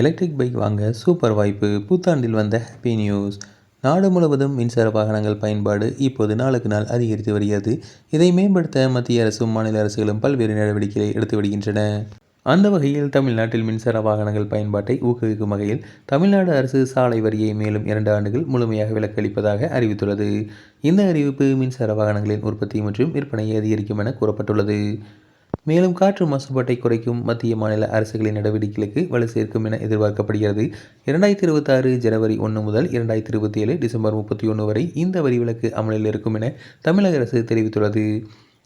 Electric bike வாங்க super வாய்ப்பு. புத்தாண்டில் வந்த ஹாப்பி நியூஸ் நாடு முழுவதும் மின்சார வாகனங்கள் பயன்பாடு இப்போது நாளுக்கு நாள் அதிகரித்து வருகிறது. இதை மேம்படுத்த மத்திய அரசும் மாநில அரசுகளும் பல்வேறு நடவடிக்கைகளை எடுத்து வருகின்றன. அந்த வகையில் தமிழ்நாட்டில் மின்சார வாகனங்கள் பயன்பாட்டை ஊக்குவிக்கும் வகையில் தமிழ்நாடு அரசு சாலை வரியை மேலும் இரண்டு ஆண்டுகள் முழுமையாக விலக்களிப்பதாக அறிவித்துள்ளது. இந்த அறிவிப்பு மின்சார வாகனங்களின் உற்பத்தி மற்றும் விற்பனையை அதிகரிக்கும் என கூறப்பட்டுள்ளது. மேலும் காற்று மாசுபாட்டை குறைக்கும் மத்திய மாநில அரசுகளின் நடவடிக்கைகளுக்கு வலு சேர்க்கும் என எதிர்பார்க்கப்படுகிறது. இரண்டாயிரத்தி இருபத்தாறு ஜனவரி ஒன்று முதல் இரண்டாயிரத்தி இருபத்தி ஏழு டிசம்பர் முப்பத்தி ஒன்று வரை இந்த வரி விலக்கு அமலில் இருக்கும் என தமிழக அரசு தெரிவித்துள்ளது.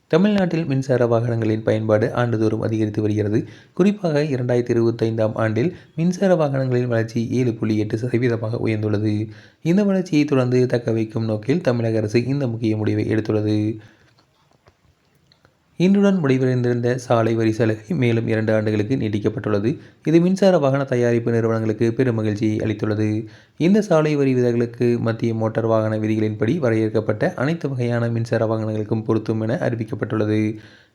தமிழ்நாட்டில் மின்சார வாகனங்களின் பயன்பாடு ஆண்டுதோறும் அதிகரித்து வருகிறது. குறிப்பாக இரண்டாயிரத்தி இருபத்தைந்தாம் ஆண்டில் மின்சார வாகனங்களின் வளர்ச்சி ஏழு புள்ளி எட்டு சதவீதமாக உயர்ந்துள்ளது. இந்த வளர்ச்சியை தொடர்ந்து தக்க வைக்கும் நோக்கில் தமிழக அரசு இந்த முக்கிய முடிவை எடுத்துள்ளது. இன்றுடன் முடிவடைந்திருந்த சாலை வரி சலுகை மேலும் இரண்டு ஆண்டுகளுக்கு நீட்டிக்கப்பட்டுள்ளது. இது மின்சார வாகன தயாரிப்பு நிறுவனங்களுக்கு பெரும் மகிழ்ச்சியை அளித்துள்ளது. இந்த சாலை வரி விதிகளுக்கு மத்திய மோட்டார் வாகன விதிகளின்படி வரையறுக்கப்பட்ட அனைத்து வகையான மின்சார வாகனங்களுக்கும் பொருத்தும் என அறிவிக்கப்பட்டுள்ளது.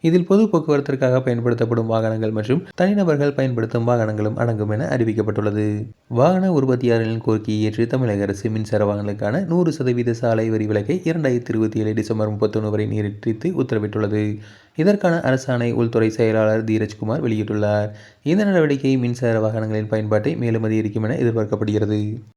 இதில் பொது போக்குவரத்திற்காக பயன்படுத்தப்படும் வாகனங்கள் மற்றும் தனிநபர்கள் பயன்படுத்தும் வாகனங்களும் அடங்கும் என அறிவிக்கப்பட்டுள்ளது. வாகன உற்பத்தியாளர்களின் கோரிக்கையை ஏற்று தமிழக அரசு மின்சார வாகனங்களுக்கான நூறு சதவீத சாலை வரி விலக்கை இரண்டாயிரத்தி இருபத்தி ஏழு டிசம்பர் முப்பத்தொன்று வரை நீட்டித்து உத்தரவிட்டுள்ளது. இதற்கான அரசாணை உள்துறை செயலாளர் தீரஜ்குமார் வெளியிட்டுள்ளார். இந்த நடவடிக்கை மின்சார வாகனங்களின் பயன்பாட்டை மேலும் அதிகரிக்கும் என எதிர்பார்க்கப்படுகிறது.